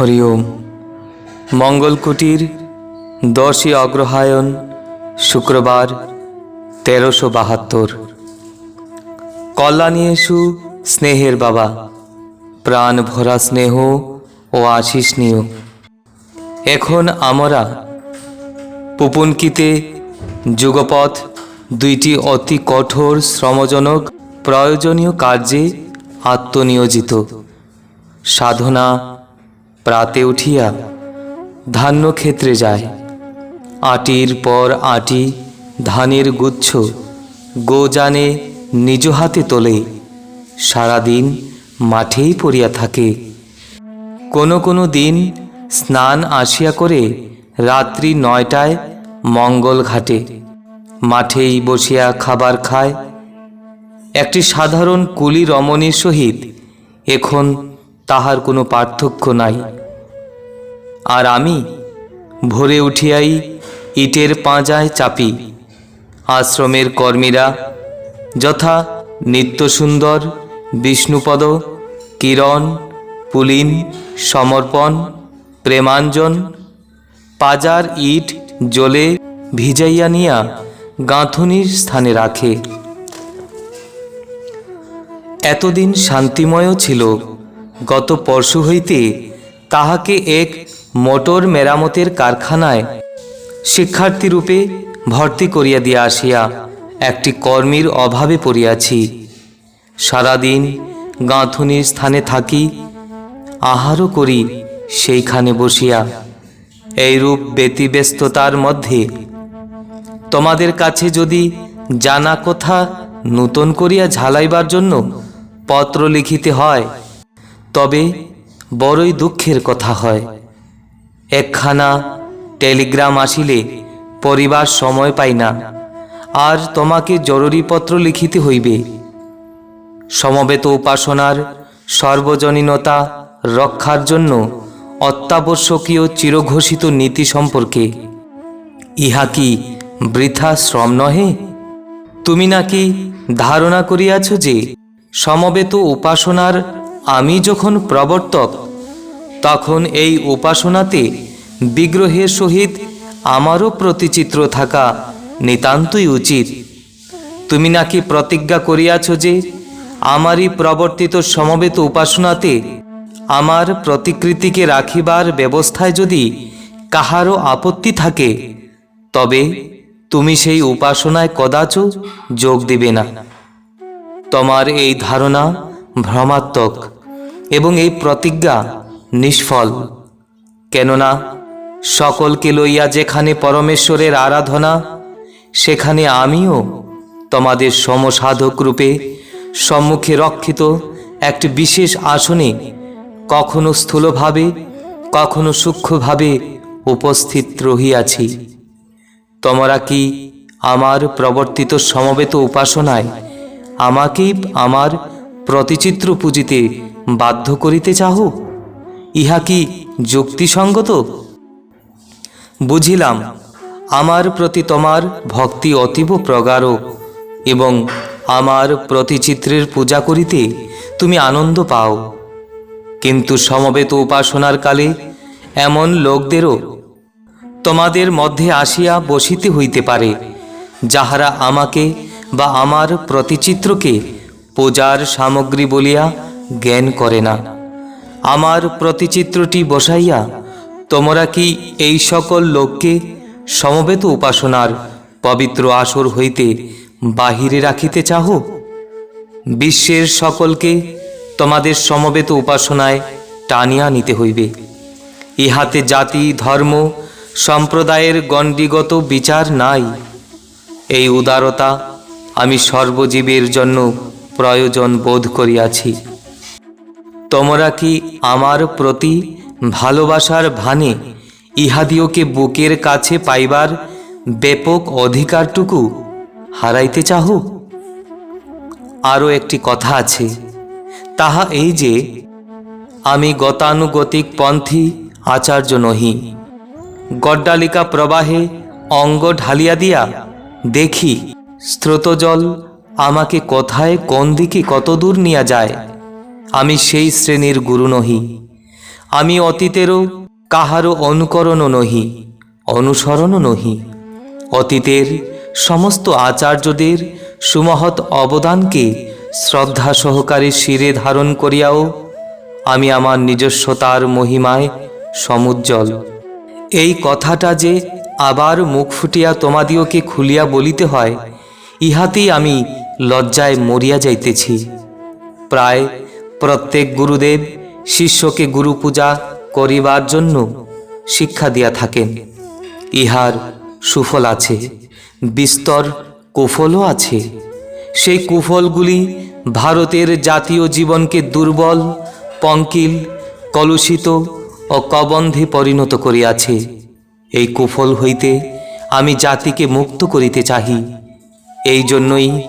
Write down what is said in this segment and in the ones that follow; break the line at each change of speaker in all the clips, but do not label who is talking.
হরি ওম মঙ্গলকুটির দশই অগ্রহায়ণ, শুক্রবার, তেরোশো বাহাত্তর। কল্যাণী এসু স্নেহের বাবা। প্রাণ ভরা স্নেহ ও আশিস এখন আমরা পুপুনকিতে যুগপথ দুইটি অতি কঠোর, শ্রমজনক, প্রয়োজনীয় কার্যে আত্মনিয়োজিত। সাধনা প্রাতে উঠিয়া ধান্যক্ষেত্রে যায়। আটির পর আটি ধানের গুচ্ছ গোজানে নিজ হাতে তোলে। সারাদিন মাঠেই পড়িয়া থাকে। কোনো কোনো দিন স্নান আসিয়া করে রাত্রি নয়টায় মঙ্গল ঘাটে। মাঠেই বসিয়া খাবার খায়। একটি সাধারণ কুলি রমণীর সহিত এখন তাহার কোনো পার্থক্য নাই। আর আমি ভোরে উঠিয়াই ইটের পাঁজায় চাপি। আশ্রমের কর্মীরা যথা নিত্যসুন্দর বিষ্ণুপদ, কিরণ, পুলিন, সমর্পণ, প্রেমাঞ্জন, পাজার ইট জলে ভিজাইয়া নিয়া গাঁথুনির স্থানে রাখে। এতদিন শান্তিময় ছিল। গত পরশু হইতে তাহাকে এক মোটর মেরামতের কারখানায় শিক্ষার্থীরূপে ভর্তি করিয়া দিয়া আসিয়া একটি কর্মীর অভাবে পড়িয়াছি। সারাদিন গাঁথুনির স্থানে থাকি, আহারও করি সেইখানে বসিয়া। এইরূপ ব্যতিব্যস্ততার মধ্যে তোমাদের কাছে যদি জানা কথা নূতন করিয়া ঝালাইবার জন্য পত্র লিখিতে হয় তবে বড়ই দুঃখের কথা হয়। একখানা টেলিগ্রাম আসিলে পরিবার সময় পাই না। আর তোমাকে জরুরি পত্র লিখিতে হইবে। সমবেত উপাসনার সর্বজনীনতা রক্ষার জন্য অত্যাবশ্যকীয় চিরঘোষিত নীতি সম্পর্কে। ইহা কি বৃথা শ্রম নহে? তুমি নাকি ধারণা করিয়াছ যে সমবেত উপাসনার আমি যখন প্রবর্তক, তখন এই উপাসনাতে বিগ্রহের সহিত আমারও প্রতিচিত্র থাকা নিতান্তই উচিত। তুমি নাকি প্রতিজ্ঞা করিয়াছ যে, আমারই প্রবর্তিত সমবেত উপাসনাতে আমার প্রতিকৃতিকে রাখিবার ব্যবস্থায় যদি কাহারও আপত্তি থাকে, তবে তুমি সেই উপাসনায় কদাচ যোগ দিবে না। তোমার এই ধারণা ভ্রমাত্মক এবং এই প্রতিজ্ঞা নিষ্ফল। কেননা সকলকে লইয়া যেখানে পরমেশ্বরের আরাধনা, সেখানে আমিও তোমাদের সমসাধক রূপে সম্মুখে রক্ষিত একটি বিশেষ আসনে কখনো স্থূলভাবে, কখনো সূক্ষ্মভাবে উপস্থিত রহিয়াছি। তোমরা কি আমার প্রবর্তিত সমবেত উপাসনায় আমাকেই আমার প্রতিচিত্র পুজিতে বাধ্য করিতে চাহ? ইহা কি যুক্তিসঙ্গত? বুঝিলাম, আমার প্রতি তোমার ভক্তি অতীব প্রগাঢ় এবং আমার প্রতিচিত্রের পূজা করিতে তুমি আনন্দ পাও। কিন্তু সমবেত উপাসনার কালে এমন লোকদেরও তোমাদের মধ্যে আসিয়া বসিতে হইতে পারে, যাহারা আমাকে বা আমার প্রতিচিত্রকে পূজার সামগ্রী বলিয়া জ্ঞান করে না। আমার প্রতিচিত্রটি বসাইয়া, তোমরা কি এই সকল লোককে সমবেত উপাসনার পবিত্র আসর হইতে বাহিরে রাখিতে চাহ? বিশ্বের সকলকে তোমাদের সমবেত উপাসনায় টানিয়া নিতে হইবে। ইহাতে জাতি, ধর্ম, সম্প্রদায়ের গণ্ডিগত বিচার নাই। এই উদারতা আমি সর্বজীবের জন্য প্রয়োজন বোধ করিয়াছি। তোমরা কি আমার প্রতি ভালোবাসার ভানে ইহাদিওকে বুকের কাছে পাইবার ব্যাপক অধিকারটুকু হারাইতে চাহ? আরও একটি কথা আছে, তাহা এই যে, আমি গতানুগতিক পন্থী আচার্য নহি। গড্ডালিকা প্রবাহে অঙ্গ ঢালিয়া দিয়া দেখি স্রোতজল আমাকে কথায়, কোন দিকে কত দূর নিয়ে যায়? আমি সেই শ্রেণির গুরু নহি। আমি অতীতেরও কাহারও অনুকরণও নহি, অনুসরণও নহি। অতীতের সমস্ত আচার্যদের সুমহৎ অবদানকে শ্রদ্ধা সহকারে শিরে ধারণ করিয়াও আমি আমার নিজস্বতার মহিমায় সমুজ্জ্বল। এই কথাটা যে আবার মুখ ফুটিয়া তোমাদিওকে খুলিয়া বলিতে হয়, ইহাতেই আমি লজ্জায় মরিয়া যাইতেছি। প্রায় প্রত্যেক গুরুদেব শিষ্যকে গুরু পূজা করিবার জন্য শিক্ষা দিয়া থাকেন। ইহার সুফল আছে, বিস্তর কুফলও আছে। সেই কুফলগুলি ভারতের জাতীয় জীবনকে দুর্বল, পঙ্কিল, কলুষিত ও কবন্ধে পরিণত করিয়াছে। এই কুফল হইতে আমি জাতিকে মুক্ত করিতে চাহি। এই জন্যই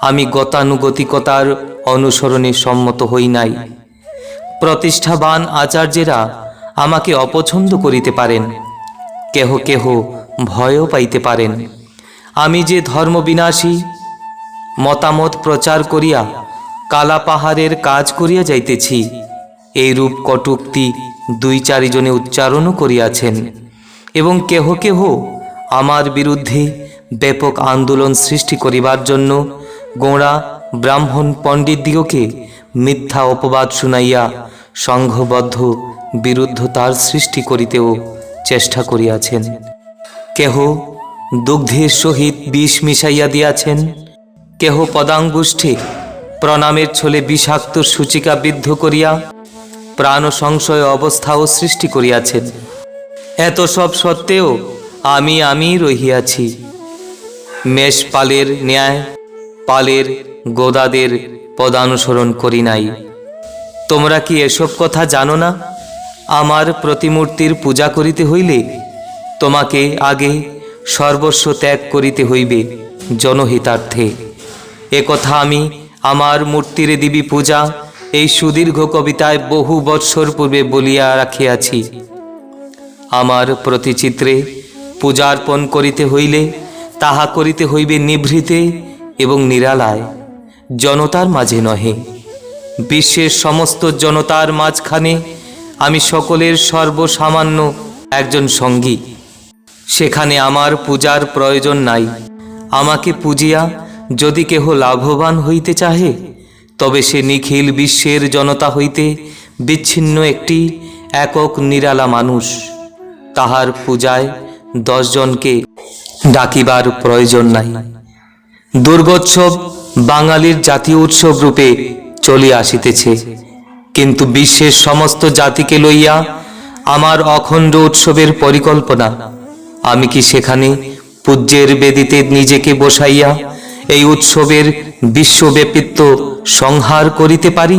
আমি গতানুগতিকতার অনুসরণে সম্মত হই নাই। প্রতিষ্ঠাবান আচার্যেরা আমাকে অপছন্দ করিতে পারেন। কেহ কেহ ভয়ও পাইতে পারেন। আমি যে ধর্মবিনাশী, মতামত প্রচার করিয়া কালা পাহাড়ের কাজ করিয়া যাইতেছি এই রূপ কটুক্তি দুই চারিজনে উচ্চারণও করিয়াছেন এবং কেহ কেহ আমার বিরুদ্ধে ব্যাপক আন্দোলন সৃষ্টি করিবার জন্য গোঁড়া ব্রাহ্মণ পণ্ডিতদিগকে মিথ্যা অপবাদ শুনাইয়া সংঘবদ্ধ বিরুদ্ধতার সৃষ্টি করিতেও চেষ্টা করিয়াছেন। কেহ দুগ্ধের সহিত বিষ মিশাইয়া দিয়াছেন, কেহ পদাঙ্গুষ্ঠে প্রণামের ছলে বিষাক্ত সূচিকা বিদ্ধ করিয়া প্রাণ সংশয় অবস্থাও সৃষ্টি করিয়াছেন। এত সব সত্ত্বেও আমি আমি রহিয়াছি। মেষ পালের ন্যায় পালের গোদাদের পদানুসরণ করি নাই। তোমরা কি এসব কথা জানো না? আমার প্রতিমূর্তির পূজা করিতে হইলে তোমাকে আগে সর্বস্ব ত্যাগ করিতে হইবে জনহিতার্থে। এ কথা আমি আমার মূর্তির দিবি পূজা এই সুদীর্ঘ কবিতায় বহু বৎসর পূর্বে বলিয়া রাখিয়াছি। আমার প্রতিচিত্রে পূজার্পণ করিতে হইলে তাহা করিতে হইবে নিভৃতে এবং নিরালায় জনতার মাঝে নহে। বিশ্বের সমস্ত জনতার মাঝখানে আমি সকলের সর্বসামান্য একজন সঙ্গী। সেখানে আমার পূজার প্রয়োজন নাই। আমাকে পুজিয়া যদি কেহ লাভবান হইতে চাহে, তবে সে নিখিল বিশ্বের জনতা হইতে বিচ্ছিন্ন একটি একক নিরালা মানুষ। তাহার পূজায় দশজনকে ডাকিবার প্রয়োজন নাই। দুর্গোৎসব বাঙালির জাতীয় উৎসব রূপে চলিয়া আসিতেছে। কিন্তু বিশ্বের সমস্ত জাতিকে লইয়া আমার অখণ্ড উৎসবের পরিকল্পনা, আমি কি সেখানে পূজ্যের বেদিতে নিজেকে বসাইয়া এই উৎসবের বিশ্বব্যাপিত্ব সংহার করিতে পারি?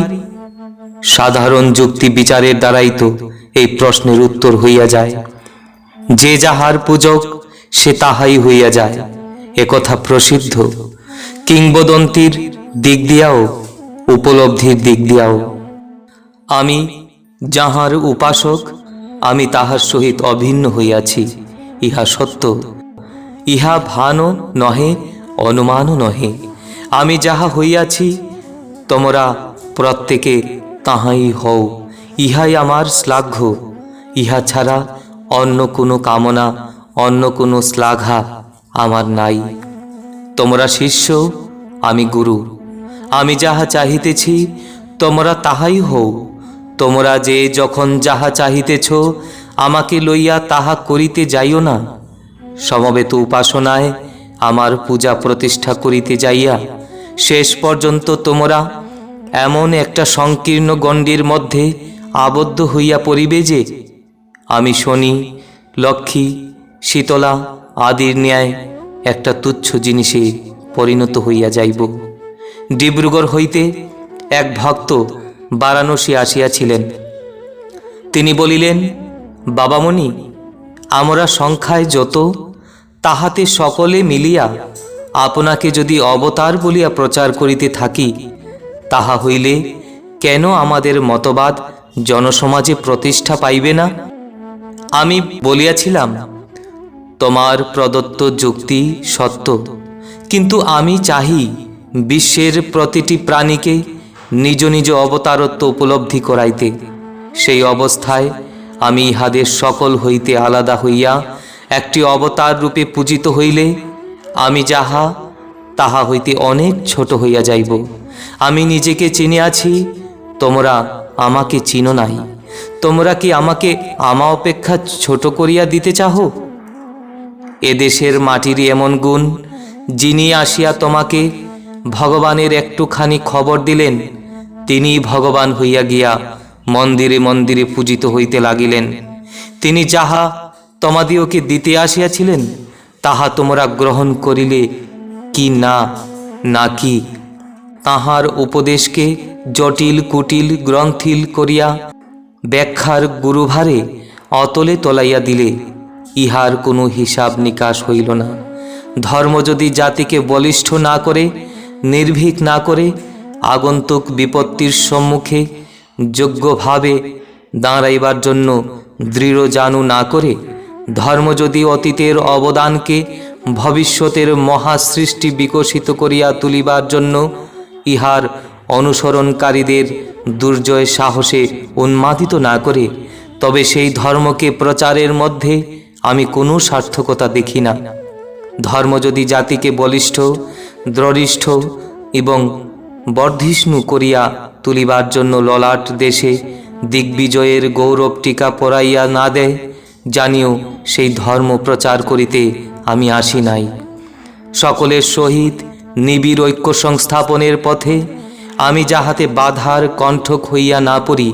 সাধারণ যুক্তি বিচারের দ্বারাই তো এই প্রশ্নের উত্তর হইয়া যায়। যে যাহার পূজক, সে তাহাই হইয়া যায়। একথা প্রসিদ্ধ। কিংবদন্তির দিক দিয়াও, উপলব্ধির দিক দিয়াও। আমি যাহার উপাসক, আমি তাহার সহিত অভিন্ন হইয়াছি, ইহা সত্য। ইহা ভানও নহে, অনুমানও নহে। আমি যাহা হইয়াছি, তোমরা প্রত্যেকে তাহাই হও। ইহাই আমার শ্লাঘ্য। ইহা ছাড়া অন্য কোনো কামনা, অন্য কোনো শ্লাঘা আমার নাই। তোমরা শিষ্য, আমি গুরু। আমি যাহা চাহিতেছি, তোমরা তাহাই হও। তোমরা যে যখন যাহা চাহিতেছ, আমাকে লইয়া তাহা করিতে যাইও না। সমবেত উপাসনায় আমার পূজা প্রতিষ্ঠা করিতে যাইয়া, শেষ পর্যন্ত তোমরা এমন একটা সংকীর্ণ গণ্ডির মধ্যে আবদ্ধ হইয়া পড়িবে যে, আমি শনি, লক্ষ্মী, শীতলা আদির ন্যায় একটা তুচ্ছ জিনিসে পরিণত হইয়া যাইব। ডিব্রুগড় হইতে এক ভক্ত বারাণসী আসিয়াছিলেন। তিনি বলিলেন, বাবামণি, আমরা সংখ্যায় যত, তাহাতে সকলে মিলিয়া আপনাকে যদি অবতার বলিয়া প্রচার করিতে থাকি, তাহা হইলে কেন আমাদের মতবাদ জনসমাজে প্রতিষ্ঠা পাইবে না? আমি বলিয়াছিলাম তোমার প্রদত্ত যুক্তি সত্য। কিন্তু আমি চাহি বিশ্বের প্রতিটি প্রাণীকে নিজ নিজ অবতারত্ব উপলব্ধি করাইতে। সেই অবস্থায় আমি ইহাদের সকল হইতে আলাদা হইয়া একটি অবতার রূপে পূজিত হইলে আমি যাহা, তাহা হইতে অনেক ছোট হইয়া যাইব। আমি নিজেকে চিনিয়াছি, তোমরা আমাকে চিনো নাই। তোমরা কি আমাকে আমা অপেক্ষা ছোট করিয়া দিতে চাহো? এদেশের মাটিরই এমন গুণ, যিনি আসিয়া তোমাকে ভগবানের একটুখানি খবর দিলেন তিনি ভগবান হইয়া গিয়া মন্দিরে মন্দিরে পূজিত হইতে লাগিলেন। তিনি যাহা তোমাদিওকে দিতে আসিয়াছিলেন, তাহা তোমরা গ্রহণ করিলে কি না নাকি তাহার উপদেশকে জটিল কুটিল গ্রন্থিল করিয়া ব্যাখ্যার গুরুভারে অতলে তলাইয়া দিলে। ইহার কোনো হিসাব নিকাশ হইল না। ধর্ম যদি জাতিকে বলিষ্ঠ না করে, নির্ভীক না করে, আগন্তুক বিপত্তির সম্মুখে যোগ্যভাবে দাঁড়াইবার জন্য দৃঢ় জানু না করে, ধর্ম যদি অতীতের অবদানকে ভবিষ্যতের মহাসৃষ্টি বিকশিত করিয়া তুলিবার জন্য ইহার অনুসরণকারীদের দুর্জয় সাহসে উন্মাদিত না করে, তবে সেই ধর্মকে প্রচারের মধ্যে আমি কোনো সার্থকতা দেখি না। ধর্ম যদি জাতিকে বলিষ্ঠ দৃঢ়িষ্ঠ এবং বর্ধিষ্ণু করিয়া তুলিবার জন্য ললাট দেশে দিগ্বিজয়ের গৌরব টিকা পরাইয়া না দেয়, জানিও সেই ধর্ম প্রচার করিতে আমি আসি নাই। সকলের সহিত নিবিড় ঐক্য সংস্থাপনের পথে আমি যাহাতে বাধার কণ্ঠক হইয়া না পড়ি,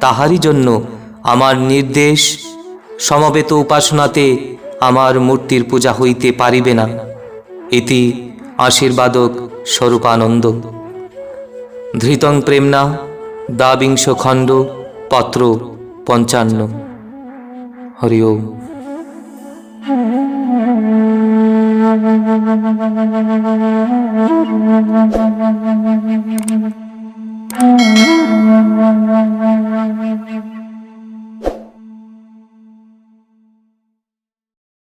তাহারই জন্য আমার নির্দেশ সমবেত উপাসনাতে আমার মূর্তির পূজা হইতে পারিবে না। ইতি আশীর্বাদক স্বরূপানন্দ। ধৃতং প্রেমনা দ্বাবিংশ খণ্ড পত্র পঞ্চান্ন। হরি ওম.